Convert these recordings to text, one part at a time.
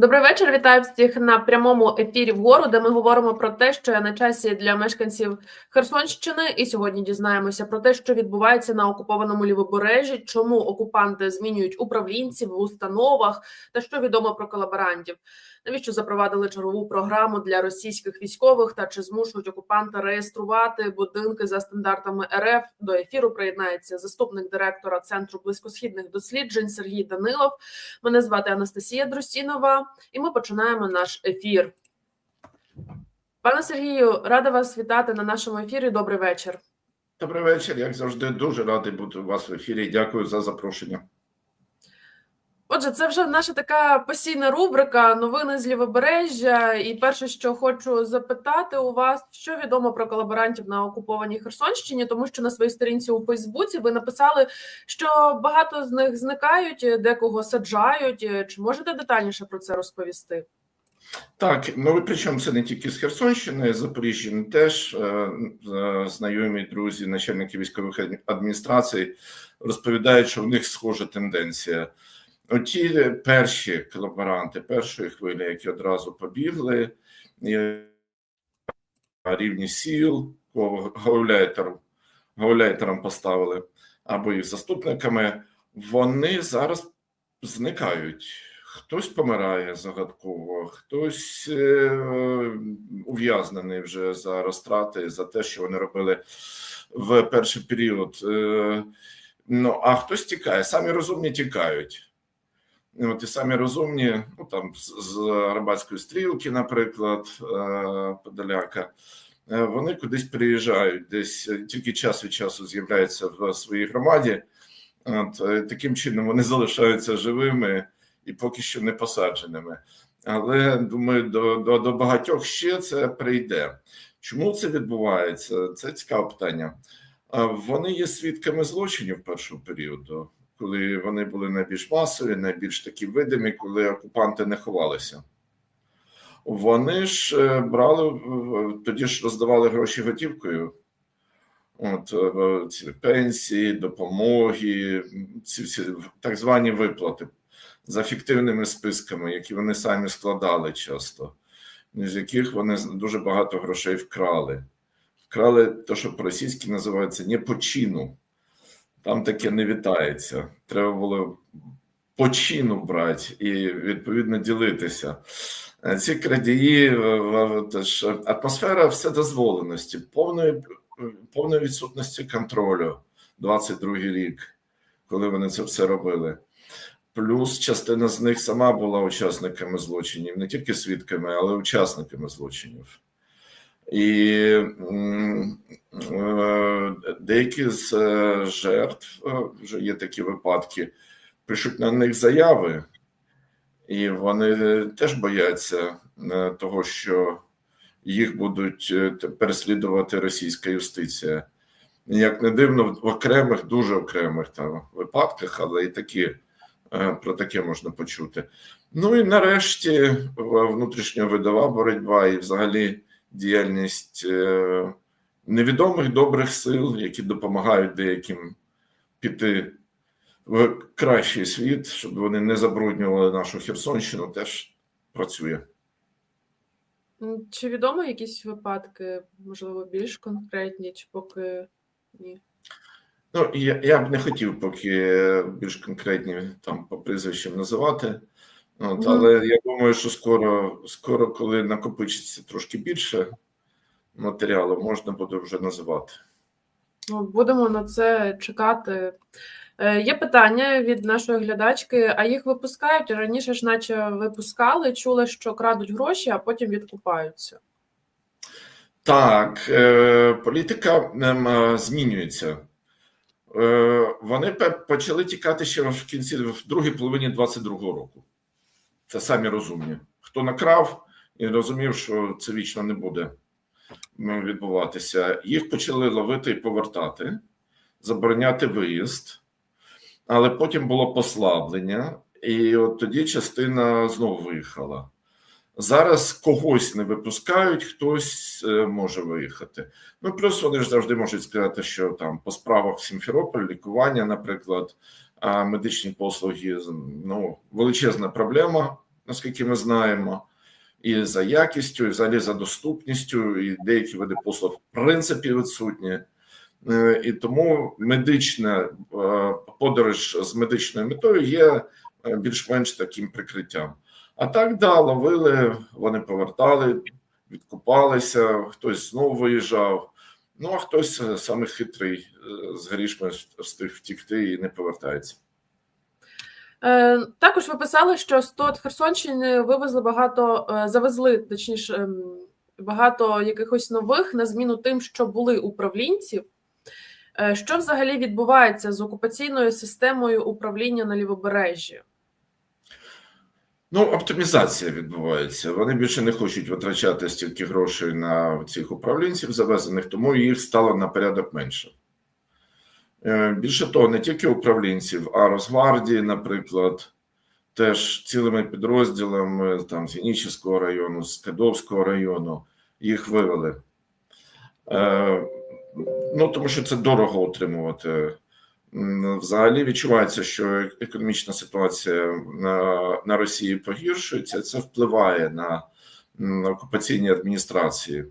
Добрий вечір. Вітаю всіх на прямому ефірі вгору, де ми говоримо про те, що є на часі для мешканців Херсонщини. І сьогодні дізнаємося про те, що відбувається на окупованому лівобережжі, чому окупанти змінюють управлінців в установах, та що відомо про колаборантів. Навіщо запровадили чергову програму для російських військових та чи змушують окупанта реєструвати будинки за стандартами РФ? До ефіру приєднається заступник директора центру близькосхідних досліджень Сергій Данилов. Мене звати Анастасія Друстінова, і ми починаємо наш ефір. Пане Сергію, рада вас вітати на нашому ефірі. Добрий вечір. Добрий вечір. Як завжди, дуже радий бути у вас в ефірі. Дякую за запрошення. Отже, це вже наша така постійна рубрика новини з лівобережжя. І перше, що хочу запитати у вас, що відомо про колаборантів на окупованій Херсонщині, тому що на своїй сторінці у Фейсбуці ви написали, що багато з них зникають, декого саджають. Чи можете детальніше про це розповісти? Так, ну причому це не тільки з Херсонщини, Запоріжжя теж е, е, знайомі друзі, начальники військових адміністрацій розповідають, що в них схожа тенденця. Оті перші колаборанти першої хвилі, які одразу побігли, рівні сіл, гауляйтером, гауляйтером поставили або їх заступниками, вони зараз зникають. Хтось помирає загадково, хтось е, ув'язнений вже за розтрати за те, що вони робили в перший період. Е, ну а хтось тікає, самі розумні тікають. От і самі розумні, ну там з Арбатської стрілки, наприклад, е, Подоляка, е, вони кудись приїжджають, десь е, тільки час від часу з'являються в своїй громаді. От таким чином вони залишаються живими і поки що не посадженими. Але думаю, до, до, до багатьох ще це прийде. Чому це відбувається? Це цікаве питання. Вони є свідками злочинів першого періоду коли вони були найбільш масові, найбільш такі видимі, коли окупанти не ховалися. Вони ж е, брали тоді ж роздавали гроші готівкою. От е, ці пенсії, допомоги, ці всі так звані виплати за фіктивними списками, які вони самі складали часто, з яких вони дуже багато грошей вкрали. Вкрали те, що по-російськи називається не по чину. Там таке не вітається. Треба було по чину брати і відповідно ділитися. Е, ці крадії, е, теж атмосфера вседозволеності, повної повної відсутності контролю 22-й рік, коли вони це все робили. Плюс частина з них сама була учасниками злочинів, не тільки свідками, але й учасниками злочинів. І е, деякі з е, жертв е, вже є такі випадки, пишуть на них заяви, і вони теж бояться того, що їх будуть переслідувати російська юстиція. Як не дивно, в окремих, дуже окремих там випадках, але і такі про таке можна почути. Ну і нарешті внутрішньо видова боротьба і взагалі діяльність е, невідомих добрих сил, які допомагають деяким піти в кращий світ, щоб вони не забруднювали нашу Херсонщину, теж працює. Чи відомо якісь випадки, можливо, більш конкретні, чи поки ні? Ну, я я б не хотів поки більш конкретні там по прізвищам називати. От, Але я думаю, що скоро, скоро, коли накопичиться трошки більше матеріалу, можна буде вже називати. Ну, Будемо на це чекати. Е, Є питання від нашої глядачки: а їх випускають раніше ж, наче випускали, чули, що крадуть гроші, а потім відкупаються. Так, е, політика е, змінюється. Вони почали тікати ще в кінці в другій половині 22-го року. Це самі розумні. Хто накрав і розумів, що це вічно не буде відбуватися, їх почали ловити і повертати, забороняти виїзд, але потім було послаблення, і от тоді частина знову виїхала. Зараз когось не випускають, хтось е, може виїхати. Ну плюс вони ж завжди можуть сказати, що там по справах Сімферополь, лікування, наприклад, медичні послуги ну величезна проблема наскільки ми знаємо, і за якістю, і взагалі за доступністю, і деякі види послуг в принципі відсутні. Е, І тому медична е, подорож з медичною метою є е, більш-менш таким прикриттям. А так да, ловили, вони повертали, відкупалися, хтось знову виїжджав. Ну а хтось е, саме хитрий е, з грішми встиг втікти і не повертається. Е, також ви писали, що з ТОТ Херсонщини вивезли багато, завезли, точніше, ем, багато якихось нових на зміну тим, що були управлінців. Що взагалі відбувається з окупаційною системою управління на лівобережжі? Ну, оптимізація відбувається. Вони більше не хочуть витрачати стільки грошей на цих управлінців завезених, тому їх стало на порядок менше. Е, Більше того, не тільки управлінців, а Росгвардії, наприклад, теж цілими підрозділами там з Генічеського району, з Кедовського району їх вивели. Е, Ну, тому що це дорого утримувати. Взагалі відчувається, що економічна ситуація на, на Росії погіршується. Це впливає на м, окупаційні адміністрації.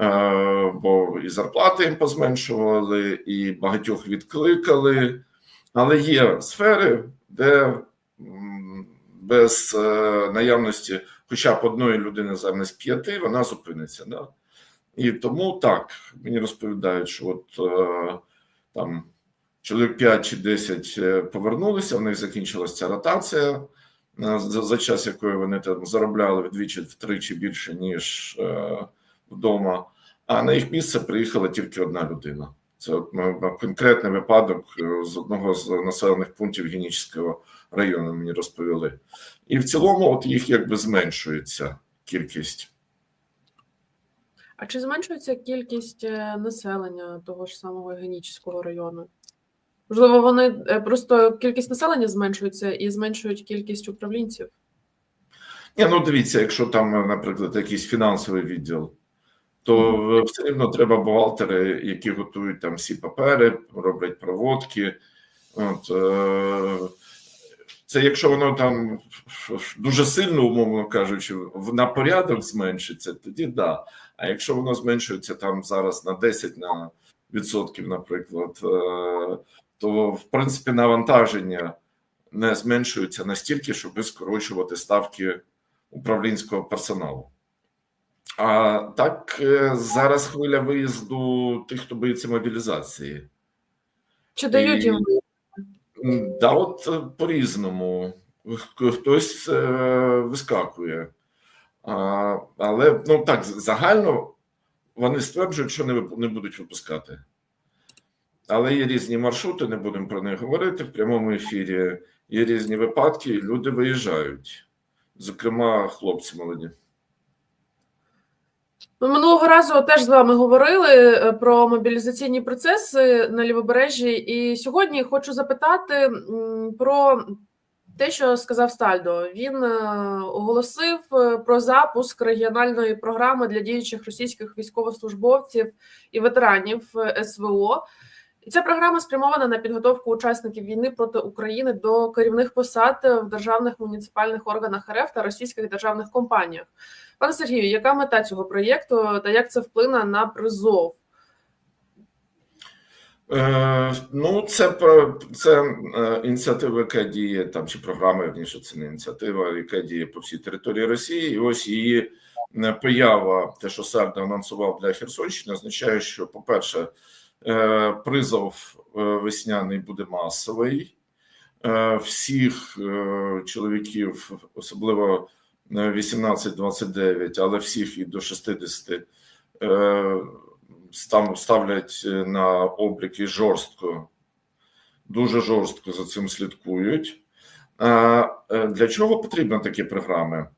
Е, бо і зарплати їм позменшували, і багатьох відкликали. Але є сфери, де без е, наявності хоча б одної людини замість п'яти вона зупиниться. Да? І тому так мені розповідають, що от е, там чоловік 5 чи 10 е, повернулися, в них закінчилася ця ротація, е, за, час якої вони там заробляли вдвічі втричі більше, ніж е, вдома. А на їх місце приїхала тільки одна людина. Це от конкретний випадок з одного з населених пунктів Генічського району мені розповіли. І в цілому, от їх якби зменшується кількість. А чи зменшується кількість населення того ж самого Генічського району? Можливо, вони е, просто кількість населення зменшується і зменшують кількість управлінців. Ні, ну дивіться, якщо там, наприклад, якийсь фінансовий відділ, то е, все рівно треба бухгалтери, які готують там всі папери, роблять проводки. От, е, це якщо воно там дуже сильно, умовно кажучи, на порядок зменшиться, тоді да. А якщо воно зменшується там зараз на 10 на відсотків, наприклад, е, то в принципі навантаження не зменшується настільки, щоб скорочувати ставки управлінського персоналу. А так е, зараз хвиля виїзду тих, хто боїться мобілізації. Чи дають їм Да, от е, по-різному. Хтось е, вискакує. А, але ну так, загально вони стверджують, що не, не будуть випускати. Але є різні маршрути, не будемо про них говорити в прямому ефірі. Є різні випадки, і люди виїжджають. Зокрема, хлопці молоді. Ми минулого разу теж з вами говорили е, про мобілізаційні процеси на лівобережжі, і сьогодні хочу запитати про те, що сказав Стальдо. Він е, оголосив е, про запуск регіональної програми для діючих російських військовослужбовців і ветеранів СВО. І ця програма спрямована на підготовку учасників війни проти України до керівних посад в державних муніципальних органах РФ та російських державних компаніях. Пане Сергію, яка мета цього проєкту та як це вплине на призов? Е, ну, це про це е, ініціатива, яка діє там чи програма, верніше, це не ініціатива, яка діє по всій території Росії. І ось її е, поява, те, що Сарда анонсував для Херсонщини, означає, що, по-перше, призов е, весняний буде масовий. Е, всіх е, чоловіків, особливо е, 18-29, але всіх і до 60, е, ставлять е, на обліки жорстко, дуже жорстко за цим слідкують. Е, для чого потрібні такі програми?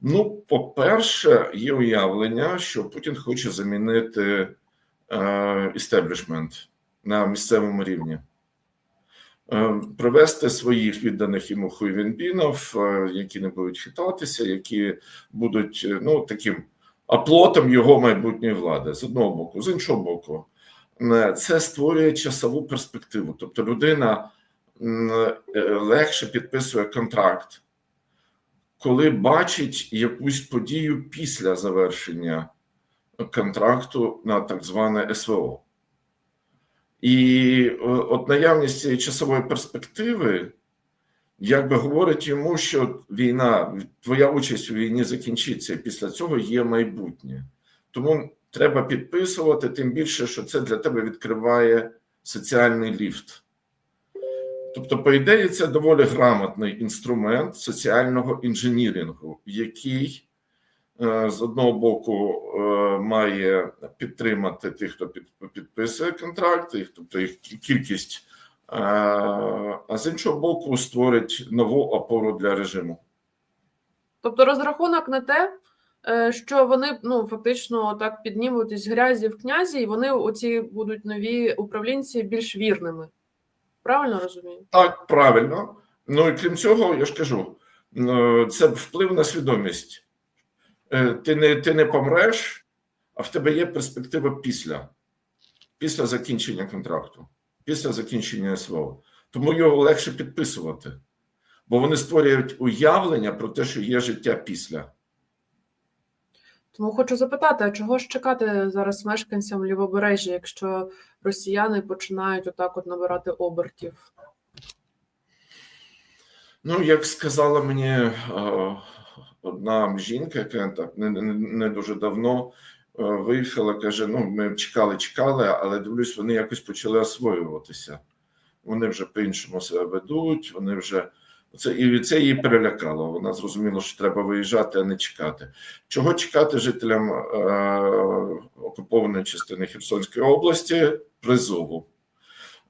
Ну, по-перше, є уявлення, що Путін хоче замінити е, істеблішмент на місцевому рівні. Е, Привести своїх відданих йому хуйвінбінов, е, які не будуть хитатися, які будуть е, ну, таким аплотом його майбутньої влади з одного боку, з іншого боку, це створює часову перспективу. Тобто людина легше підписує контракт, коли бачить якусь подію після завершення контракту на так зване СВО. І е, от наявність цієї часової перспективи, якби говорить йому, що війна, твоя участь у війні закінчиться, і після цього є майбутнє. Тому треба підписувати, тим більше, що це для тебе відкриває соціальний ліфт. Тобто, по ідеї, це доволі грамотний інструмент соціального інженірінгу, який з одного боку е, має підтримати тих, хто підписує контракти, тобто їх кількість, е, а з іншого боку, створить нову опору для режиму. Тобто розрахунок на те, е, що вони ну фактично так піднімуть із грязі в князі, і вони оці будуть нові управлінці більш вірними. Правильно розумію? Так, правильно. Ну і крім цього, я ж кажу, е, це вплив на свідомість. Е, Ти не, ти не помреш, а в тебе є перспектива після, після закінчення контракту, після закінчення СВО. Тому його легше підписувати, бо вони створюють уявлення про те, що є життя після. Тому хочу запитати, а чого ж чекати зараз мешканцям лівобережжя, якщо росіяни починають отак от набирати обертів? Ну, як сказала мені одна жінка, яка так не, не, дуже давно е, виїхала, каже: ну, ми чекали, чекали, але дивлюсь, вони якось почали освоюватися. Вони вже по-іншому себе ведуть, вони вже. Це і це її перелякало. Вона зрозуміла, що треба виїжджати, а не чекати. Чого чекати жителям е, окупованої частини Херсонської області? Призову.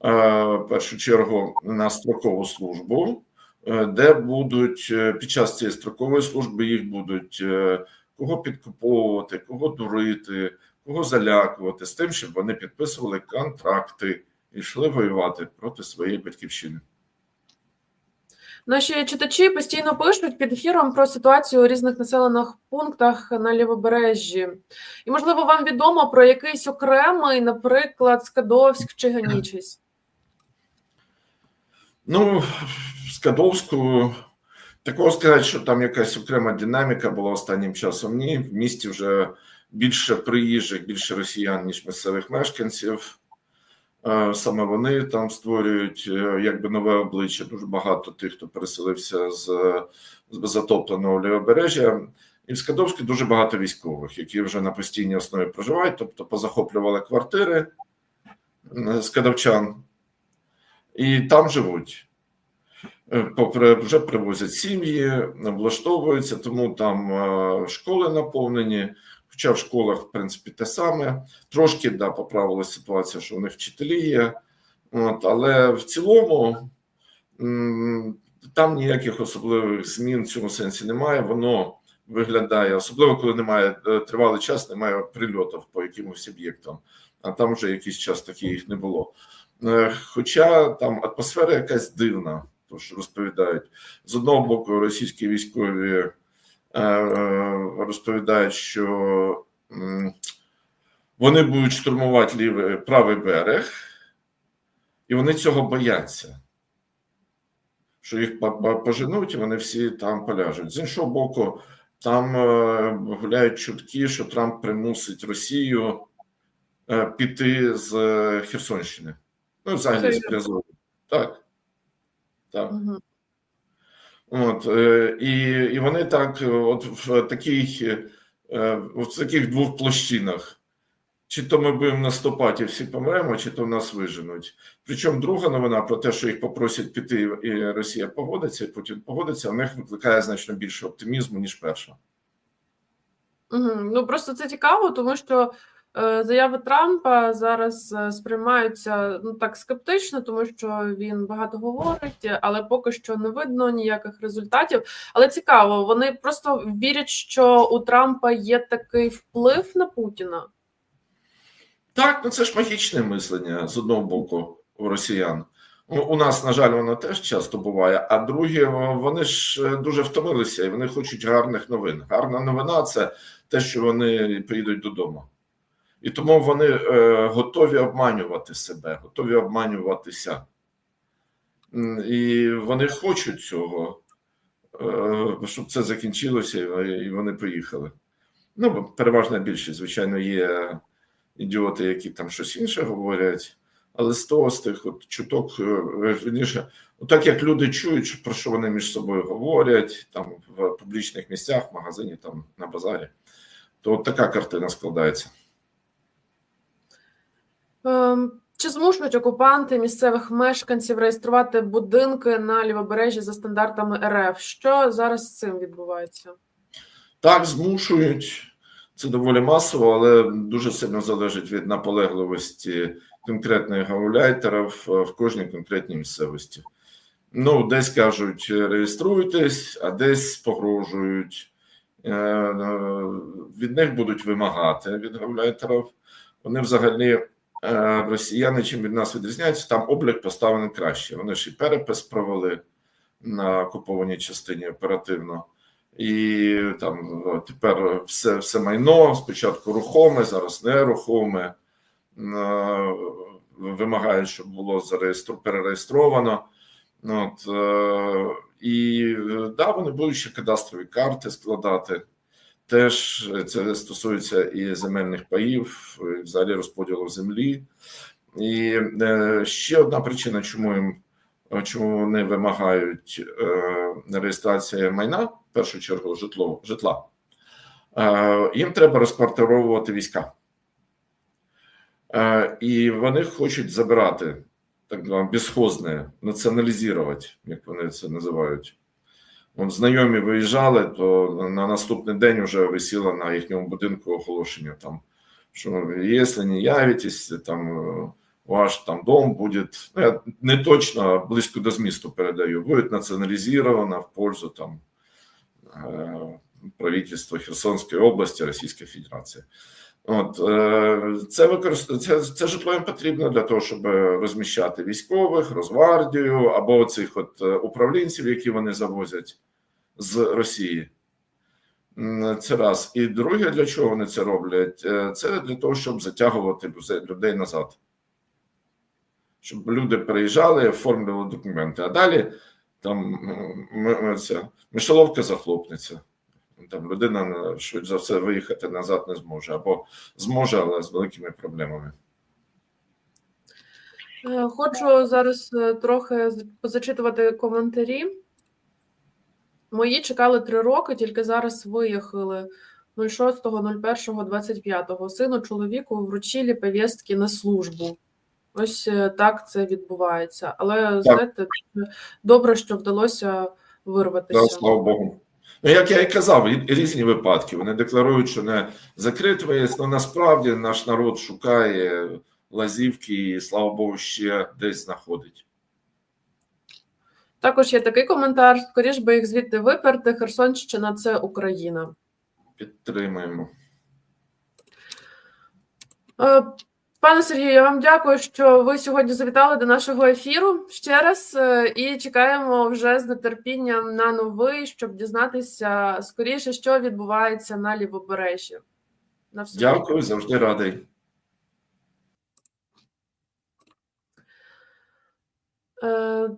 Е, в першу чергу на строкову службу, де будуть е, під час цієї строкової служби їх будуть е, кого підкуповувати, кого дурити, кого залякувати, з тим, щоб вони підписували контракти і йшли воювати проти своєї батьківщини. Наші читачі постійно пишуть під ефіром про ситуацію у різних населених пунктах на лівобережжі. І, можливо, вам відомо про якийсь окремий, наприклад, Скадовськ чи Ганічість. Ну, Скадовську такого сказати, що там якась окрема динаміка була останнім часом. Ні, в місті вже більше приїжджих, більше росіян, ніж місцевих мешканців. Е, Саме вони там створюють е, якби нове обличчя. Дуже багато тих, хто переселився з, з беззатопленого лівобережжя. І в Скадовську дуже багато військових, які вже на постійній основі проживають, тобто позахоплювали квартири е, скадовчан, і там живуть. Е, Попри вже привозять сім'ї, облаштовуються, тому там е, школи наповнені. Хоча в школах, в принципі, те саме. Трошки да, поправилася ситуація, що у них вчителі є. От, але в цілому там ніяких особливих змін в цьому сенсі немає. Воно виглядає, особливо коли немає е, тривалий час, немає прильотів по якимось об'єктам, а там вже якийсь час таких не було. Е, Хоча там атмосфера якась дивна, то що розповідають з одного боку, російські військові е, розповідають, що вони будуть штурмувати лівий правий берег, і вони цього бояться. Що їх по- по- поженуть, і вони всі там поляжуть. З іншого боку, там е, гуляють чутки, що Трамп примусить Росію е, піти з е, Херсонщини. Ну, взагалі з? Призову. Так. Так. Угу. От, е, і, і вони так, от в таких, е, в таких двох площинах. Чи то ми будемо наступати і всі помремо, чи то нас виженуть. Причому друга новина про те, що їх попросять піти, і Росія погодиться, і Путін погодиться, у них викликає значно більше оптимізму, ніж перша. Угу. Ну просто це цікаво, тому що заяви Трампа зараз е, сприймаються ну так скептично, тому що він багато говорить, але поки що не видно ніяких результатів. Але цікаво, вони просто вірять, що у Трампа є такий вплив на Путіна. Так, ну це ж магічне мислення з одного боку у росіян. Ну, У нас, на жаль, воно теж часто буває. А друге, вони ж е, дуже втомилися і вони хочуть гарних новин. Гарна новина це те, що вони приїдуть додому. І тому вони е, готові обманювати себе, готові обманюватися. І вони хочуть цього. е, щоб це закінчилося і- вони поїхали. Ну, переважна більшість, звичайно, є ідіоти, які там щось інше говорять, але з того, з тих от чуток, е, вірніше, ну, так як люди чують, про що вони між собою говорять, там в публічних місцях, в магазині, там на базарі, то от така картина складається. Ем, Чи змушують окупанти місцевих мешканців реєструвати будинки на лівобережжі за стандартами РФ? Що зараз з цим відбувається? Так, змушують. Це доволі масово, але дуже сильно залежить від наполегливості конкретних гауляйтерів е, в кожній конкретній місцевості. Ну, десь кажуть, реєструйтесь, а десь погрожують. Е, е, Від них будуть вимагати від гауляйтерів. Вони взагалі, росіяни, чим від нас відрізняються, там облік поставлений краще. Вони ж і перепис провели на окупованій частині оперативно. І там тепер все, все майно спочатку рухоме, зараз нерухоме. Е, Вимагають, щоб було зареєстру, перереєстровано. От, е, і е, да, вони будуть ще кадастрові карти складати. Теж це стосується і земельних паїв, і взагалі розподілу землі. І е, ще одна причина, чому їм чому вони вимагають е, реєстрації майна, в першу чергу житло, житла, е, їм треба розквартировувати війська. І вони хочуть забирати так зване безхозне, націоналізувати, як вони це називають. От знайомі виїжджали, то на наступний день вже висіло на їхньому будинку оголошення там, що якщо не явитесь, там е, ваш там дом будет, ну, я не точно а близько до змісту передаю, будет национализировано в пользу там е, правительства Херсонської області Російської Федерації. От е, це використ... це, це житло їм потрібно для того, щоб розміщати військових, Росгвардію або цих от е, управлінців, які вони завозять з Росії. Це раз. І друге, для чого вони це роблять? Е, Це для того, щоб затягувати людей назад щоб люди приїжджали, оформлювали документи. А далі там м, м, ця мишоловка захлопнеться. Там людина швидше за все виїхати назад не зможе, або зможе, але з великими проблемами. Е, Хочу зараз е, трохи позачитувати коментарі. Мої чекали три роки, тільки зараз виїхали 06.01.25. Сину чоловіку вручили повістки на службу. Ось е, так це відбувається. Але знаєте, дуже добре, що вдалося Да, вирватися. слава Богу. Ну, як я і казав, різні випадки. Вони декларують, що не закрит виїзд, але насправді наш народ шукає лазівки і, слава Богу, ще десь знаходить. Також є такий коментар: скоріш би їх звідти виперти. Херсонщина це Україна. Підтримуємо. Пане Сергію, я вам дякую, що ви сьогодні завітали до нашого ефіру ще раз е, і чекаємо вже з нетерпінням на новий, щоб дізнатися скоріше, що відбувається на лівобережжі. На все. Дякую, завжди радий. Е,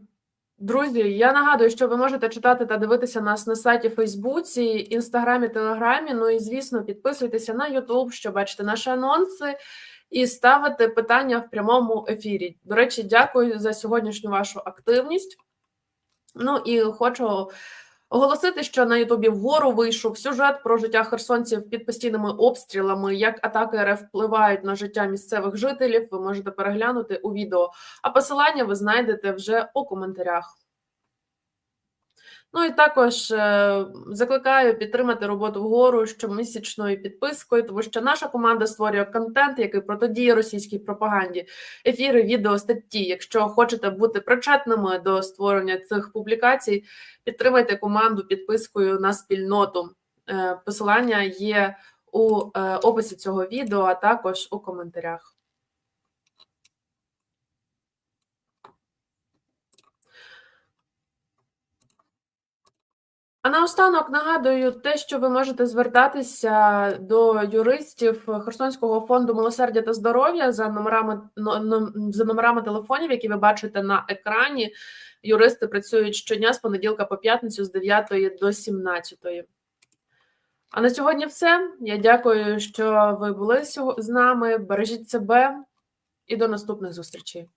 Друзі, я нагадую, що ви можете читати та дивитися нас на сайті Фейсбуці, Інстаграмі, Телеграмі. Ну і звісно, підписуйтеся на Ютуб, щоб бачити наші анонси і ставити питання в прямому ефірі. До речі, дякую за сьогоднішню вашу активність. Ну і хочу оголосити, що на Ютубі вгору вийшов сюжет про життя херсонців під постійними обстрілами, як атаки РФ впливають на життя місцевих жителів. Ви можете переглянути у відео. А посилання ви знайдете вже у коментарях. Ну і також е, закликаю підтримати роботу вгору щомісячною підпискою, тому що наша команда створює контент, який протидіє російській пропаганді, ефіри, відео, статті. Якщо хочете бути причетними до створення цих публікацій, підтримайте команду підпискою на спільноту. Е, Посилання є у е, описі цього відео, а також у коментарях. А наостанок нагадую те, що ви можете звертатися до юристів Херсонського фонду милосердя та здоров'я за номерами за номерами телефонів, які ви бачите на екрані. юристи працюють щодня з понеділка по п'ятницю з 9 до 17. А на сьогодні все. Я дякую, що ви були з нами. Бережіть себе і до наступних зустрічей.